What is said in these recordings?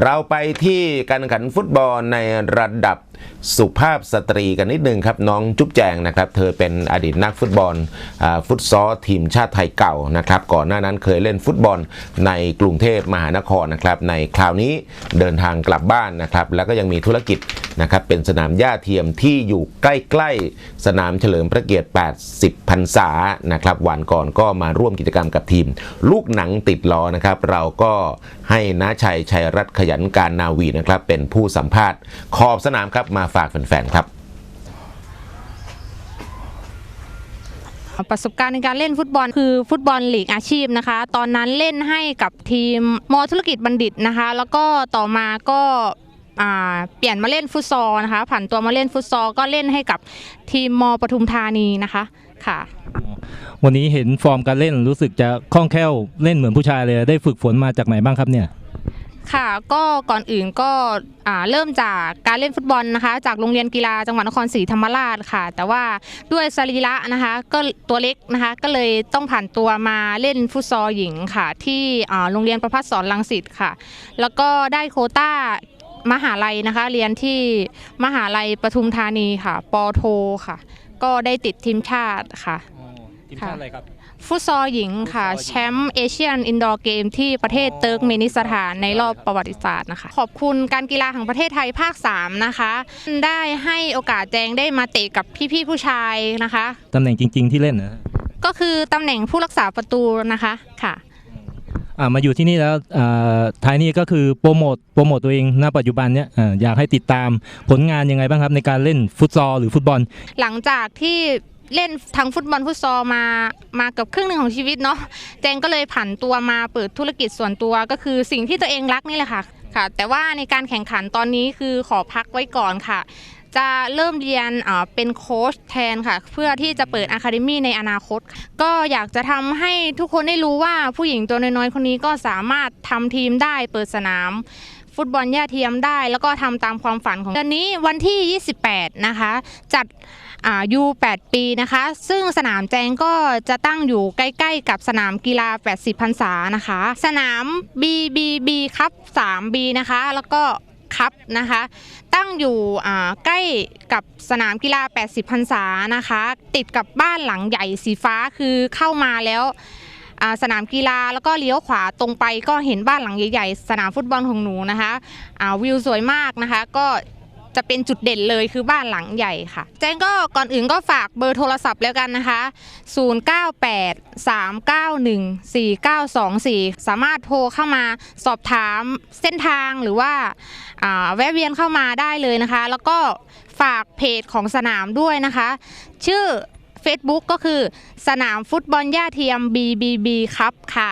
เราไปที่การแข่งขันฟุตบอลในระดับสุภาพสตรีกันนิดนึงครับ น้องจุ๊บแจงนะครับ เธอเป็นอดีตนักฟุตบอลฟุตซอลทีมชาติไทยเก่านะครับ ก่อนหน้านั้นเคยเล่นฟุตบอลในกรุงเทพมหานครนะครับ ในคราวนี้เดินทางกลับบ้านนะครับ แล้วก็ยังมีธุรกิจ นะครับเป็นสนามหญ้าเทียมที่อยู่ใกล้ ๆ สนามเฉลิมพระเกียรติ 80 พรรษานะครับวันก่อนก็มาร่วมกิจกรรมกับทีม ลูกหนังติดล้อนะครับ เราก็ให้น้าชัยชัยรัตนขยันการนาวีนะครับ เป็นผู้สัมภาษณ์ขอบสนามครับมาฝากแฟนๆครับประสบการณ์ในการเล่นฟุตบอลคือฟุตบอลลีกอาชีพนะคะ ตอนนั้นเล่นให้กับทีมมอธุรกิจบัณฑิตนะคะ แล้วก็ต่อมาก็ เปลี่ยนมาเล่นฟุตซอลนะคะผ่านตัวมาเล่นฟุตซอลก็เล่นให้กับทีมมปทุมธานีนะคะค่ะ วันนี้เห็นฟอร์มการเล่นรู้สึกจะคล่องแคล่วเล่นเหมือนผู้ชายเลยได้ฝึกฝนมาจากไหนบ้างครับเนี่ยค่ะก็ก่อนอื่นก็อ่าเริ่มจากการเล่นฟุตบอลนะคะ จากโรงเรียนกีฬาจังหวัดนครศรีธรรมราชค่ะ แต่ว่าด้วยสรีระนะคะก็ตัวเล็กนะคะก็เลยต้องผ่านตัวมาเล่นฟุตซอลหญิงค่ะ ที่อ่าโรงเรียนประพัฒสอนลังสิตค่ะ แล้วก็ได้โควต้า มหาลัยนะคะ เรียนที่มหาลัยปทุมธานีค่ะปอโทค่ะ ก็ได้ติดทีมชาติค่ะทีมชาติอะไรครับ ฟุตซอลหญิงค่ะ ฟุตซอลหญิง แชมป์เอเชียนอินดอร์เกมที่ประเทศเติร์กเมนิสถานในรอบประวัติศาสตร์นะคะ ขอบคุณการกีฬาแห่งประเทศไทยภาค 3 นะคะ ได้ให้โอกาสแจงได้มาเตะกับพี่ๆผู้ชายนะคะ ตำแหน่งจริง ๆ ที่เล่นนะ ก็คือตำแหน่งผู้รักษาประตูนะคะค่ะ อ่ามาอยู่ที่นี่แล้วอ่าท้ายนี้ก็คือโปรโมทโปรโมทตัวเองณปัจจุบันเนี่ยอ่าอยากให้ติดตามผลงานยังไงบ้างครับในการเล่นฟุตซอลหรือฟุตบอล หลังจากที่เล่นทั้งฟุตบอลฟุตซอลมามาเกับครึ่งหนึ่งของชีวิตเนาะแจงก็เลยผันตัวมาเปิดธุรกิจส่วนตัวก็คือสิ่งที่ตัวเองรักนี่แหละค่ะค่ะ แต่ว่าในการแข่งขันตอนนี้คือขอพักไว้ก่อนค่ะ จะเริ่มเรียนเป็นโค้ชแทนค่ะ เพื่อที่จะเปิดอะคาเดมี่ในอนาคต ก็อยากจะทำให้ทุกคนได้รู้ว่าผู้หญิงตัวน้อยๆคนนี้ก็สามารถทำทีมได้เปิดสนาม ฟุตบอลย่าเทียมได้ แล้วก็ทำตามความฝันของเดือนนี้วันที่ 28 นะคะ จัดอ่ายู8ปีนะคะ ซึ่งสนามแจงก็จะตั้งอยู่ใกล้ๆ กับสนามกีฬา 80พรรษานะคะ สนาม BBB ครับ 3B นะคะ แล้วก็ ครับนะคะ ตั้งอยู่ใกล้กับสนามกีฬา 80พรรษานะคะ ติดกับบ้านหลังใหญ่สีฟ้าคือเข้ามาแล้วสนามกีฬาแล้วก็เลี้ยวขวาตรงไปก็เห็นบ้านหลังใหญ่ๆ สนามฟุตบอลของหนูนะคะวิวสวยมากนะคะ ก็ จะเป็นจุดเด่นเลยคือบ้านหลังใหญ่ค่ะ แจ้งก็ก่อนอื่นก็ฝากเบอร์โทรศัพท์แล้วกันนะคะ 098 391 4924 สามารถโทรเข้ามาสอบถามเส้นทางหรือว่าแวะเวียนเข้ามาได้เลยนะคะ แล้วก็ฝากเพจของสนามด้วยนะคะ ชื่อ Facebook ก็คือสนามฟุตบอลย่าเทียม BBB ครับค่ะ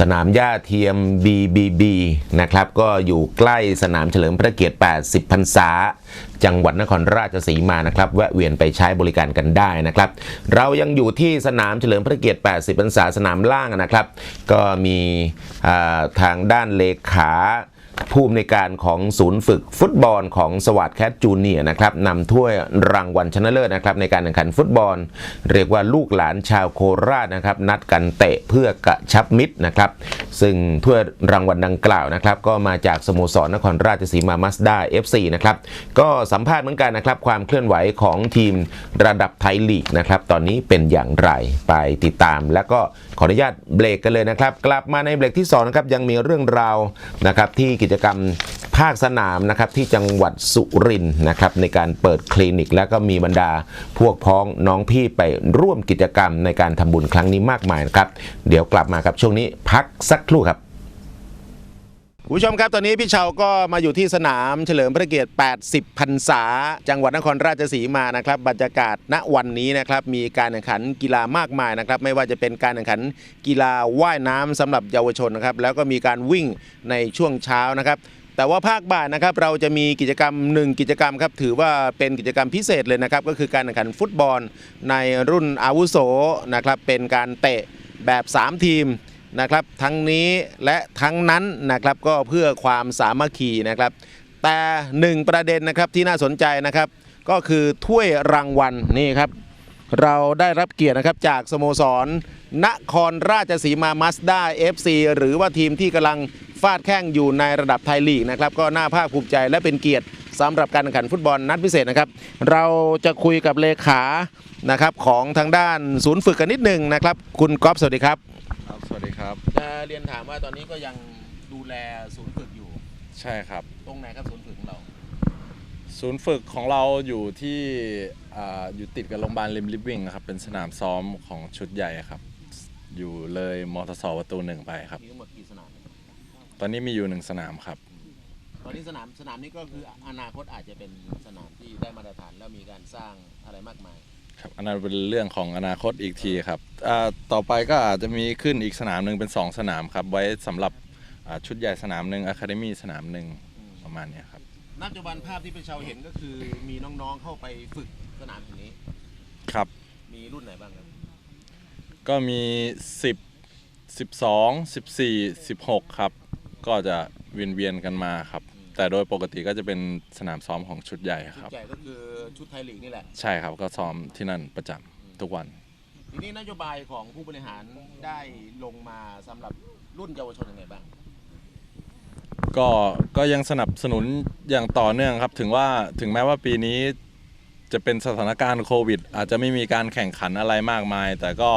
สนามหญ้าเทียม BBB นะครับ ก็อยู่ใกล้สนามเฉลิมพระเกียรติ 80 พรรษา จังหวัดนครราชสีมานะครับ แวะเวียนไปใช้บริการกันได้นะครับ เรายังอยู่ที่สนามเฉลิมพระเกียรติ 80 พรรษาสนามล่างนะครับ ก็มีทางด้านเลขา ผู้อำนวยการของศูนย์ฝึกฟุตบอลของสวัสดแคทจูเนียนะครับนำถ้วยรางวัลชนะเลิศนะครับในการแข่งขันฟุตบอล เรียกว่าลูกหลานชาวโคราชนะครับนัดกันเตะเพื่อกระชับมิตรนะครับ ซึ่งถ้วยรางวัลดังกล่าวนะครับ ก็มาจากสโมสรนครราชสีมามัสด้า FC นะครับก็สัมภาษณ์เหมือนกันนะครับความเคลื่อนไหวของทีมระดับไทยลีกนะครับตอนนี้เป็นอย่างไรไปติดตาม แล้วก็ขออนุญาตเบรกกันเลยนะครับ กลับมาในเบรกที่สองนะครับยังมีเรื่องราวนะครับที่กิจกรรมภาคสนามนะครับที่จังหวัดสุรินทร์นะครับในการเปิดคลินิก แล้วก็มีบรรดาพวกพ้องน้องพี่ไปร่วมกิจกรรมในการทำบุญครั้งนี้มากมายนะครับ เดี๋ยวกลับมาครับช่วงนี้พักสักครู่ครับ คุณผู้ชมครับ ตอนนี้พี่เชาก็มาอยู่ที่สนามเฉลิมพระเกียรติ 80 พรรษา จังหวัดนครราชสีมานะครับ บรรยากาศณวันนี้นะครับ มีการแข่งขันกีฬามากมายนะครับ ไม่ว่าจะเป็นการแข่งขันกีฬาว่ายน้ำสำหรับเยาวชนนะครับ แล้วก็มีการวิ่งในช่วงเช้านะครับ แต่ว่าภาคบ่ายนะครับเราจะมีกิจกรรมหนึ่งกิจกรรมครับ ถือว่าเป็นกิจกรรมพิเศษเลยนะครับ ก็คือการแข่งขันฟุตบอลในรุ่นอาวุโสนะครับ เป็นการเตะแบบ 3 ทีม นะครับ ทั้งนี้และทั้งนั้นนะครับก็เพื่อความสามัคคีนะครับ แต่หนึ่งประเด็นนะครับที่น่าสนใจนะครับ ก็คือถ้วยรางวัลนี่ครับ เราได้รับเกียรตินะครับจากสโมสร นครราชสีมามัสด้า FC หรือว่าทีมที่กำลังฟาดแข้งอยู่ในระดับไทยลีกนะครับ ก็น่าภาคภูมิใจและเป็นเกียรติสำหรับการแข่งขันฟุตบอลนัดพิเศษนะครับ เราจะคุยกับเลขานะครับของทางด้านศูนย์ฝึกกันนิดหนึ่งนะครับ คุณก๊อฟสวัสดีครับ วัสดีครับ จะเรียนถามว่าตอนนี้ก็ยังดูแลศูนย์ฝึกอยู่ ใช่ครับ ตรงไหนครับศูนย์ฝึกของเรา ศูนย์ฝึกของเราอยู่ที่อ่าอยู่ติดกับโรงพยาบาลริมลิฟวิ่งครับ เป็นสนามซ้อมของชุดใหญ่ครับ อยู่เลยมอเตอร์สประตูหนึ่งไปครับ มีทั้งหมดกี่สนาม ตอนนี้มีอยู่หนึ่งสนามครับ ตอนนี้สนามสนามนี้ก็คืออนาคตอาจจะเป็นสนามที่ได้มาตรฐานแล้วมีการสร้างอะไรมากมาย ครับอันนั้นเป็นเรื่องของอนาคตอีกทีครับอ่าต่อไปก็อาจจะมีขึ้นอีกสนามหนึ่งเป็น 2 สนามครับ ไว้สำหรับอ่าชุดใหญ่สนามหนึ่งอะคาเดมี่สนามหนึ่งประมาณเนี้ยครับ ณปัจจุบันภาพที่เป็นชาวเห็นก็คือมีน้องๆเข้าไปฝึกสนามแห่งนี้ ครับ มีรุ่นไหนบ้างครับ ก็มี 10 12 14 16 ครับ ก็จะเวียนเวียนๆกันมาครับ แต่โดยปกติก็จะเป็นสนามซ้อมของชุดใหญ่ชุคดรับ ใหญ่ก็คือชุดไทยลีกนี่แหละ ใช่ครับก็ซ้อมที่นั่นประจำทุกวัน ทีนี้นโยบายของผู้บริหารได้ลงมาสำหรับรุ่นเยาวชนยังไงบ้าง ก็ก็ยังสนับสนุนอย่างต่อเนื่องครับ ถึงว่าถึงแม้ว่าปีนี้จะเป็นสถานการณ์โควิด อาจจะไม่มีการแข่งขันอะไรมากมาย แต่ก็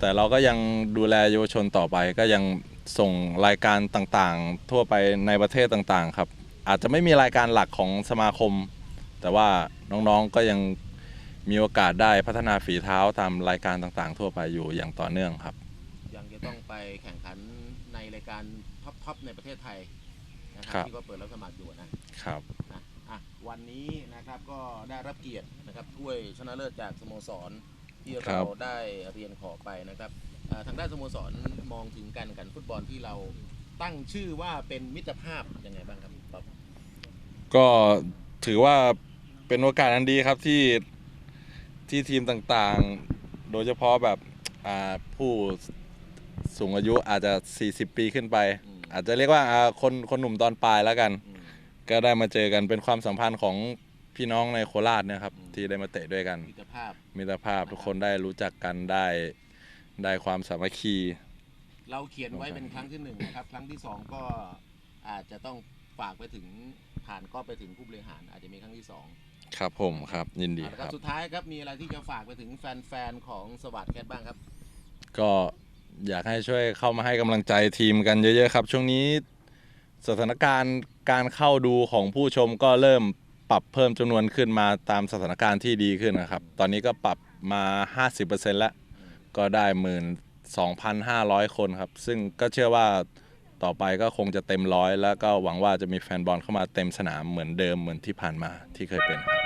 แต่เราก็ยังดูแลเยาวชนต่อไปก็ยัง ส่งรายการต่างๆ ทั่วไปในประเทศต่างๆครับ อาจจะไม่มีรายการหลักของสมาคม แต่ว่าน้องๆก็ยังมีโอกาสได้พัฒนาฝีเท้าตามรายการต่างๆ ทั่วไปอยู่อย่างต่อเนื่องครับ ยังจะต้องไปแข่งขันในรายการท็อปๆในประเทศไทยนะคครัรับบ ที่ก็เปิดรับสมัครอยู่นะครับ นะอะวันนี้นะครับก็ได้รับเกียรตินะครับถ้วยชนะเลิศจากสโมสรที่ครัเราบ ได้เรียนขอไปนะครับอ่า ทางด้านสโมสรมองถึงการแข่งขันฟุตบอลที่เราตั้งชื่อว่าเป็นมิตรภาพยังไงบ้างครับป๊อปก็ถือว่าเป็นโอกาสอันดีครับที่ที่ทีมต่างๆ โดยเฉพาะแบบอ่าผู้สูงอายุอาจจะ 40 ปีขึ้นไป อาจจะเรียกว่าอ่าคนคนหนุ่มตอนปลายแล้วกันอืมก็ได้มาเจอกันเป็นความสัมพันธ์ของพี่น้องในโคราชเนะครับอืมที่ได้มาเตะด้วยกัน มิตรภาพมิตรภาพทุกคนได้รู้จักกันได้ ได้ความสามัคคี เราเขียนไว้เป็นครั้งที่หนึ่งนะครับ ครั้งที่สองก็อาจจะต้องฝากไปถึงผ่านก็ไปถึงผู้บริหาร อาจจะมีครั้งที่สองครับผมครับ ยินดีเอาละคครัรับบสุดท้ายครับมีอะไรที่จะฝากไปถึงแฟนๆของสวัสดแคทบ้างครับ ก็อยากให้ช่วยเข้ามาให้กำลังใจทีมกันเยอะๆครับ ช่วงนี้สถานการณ์การเข้าดูของผู้ชมก็เริ่มปรับเพิ่มจำนวนขึ้นมาตามสถานการณ์ที่ดีขึ้นนะครับ ตอนนี้ก็ปรับมา 50%แล้ว ก็ได้หมื่น2,500 คนครับ ซึ่งก็เชื่อว่าต่อไปก็คงจะเต็มร้อย แล้วก็หวังว่าจะมีแฟนบอลเข้ามาเต็มสนามเหมือนเดิมเหมือนที่ผ่านมาที่เคยเป็นครับ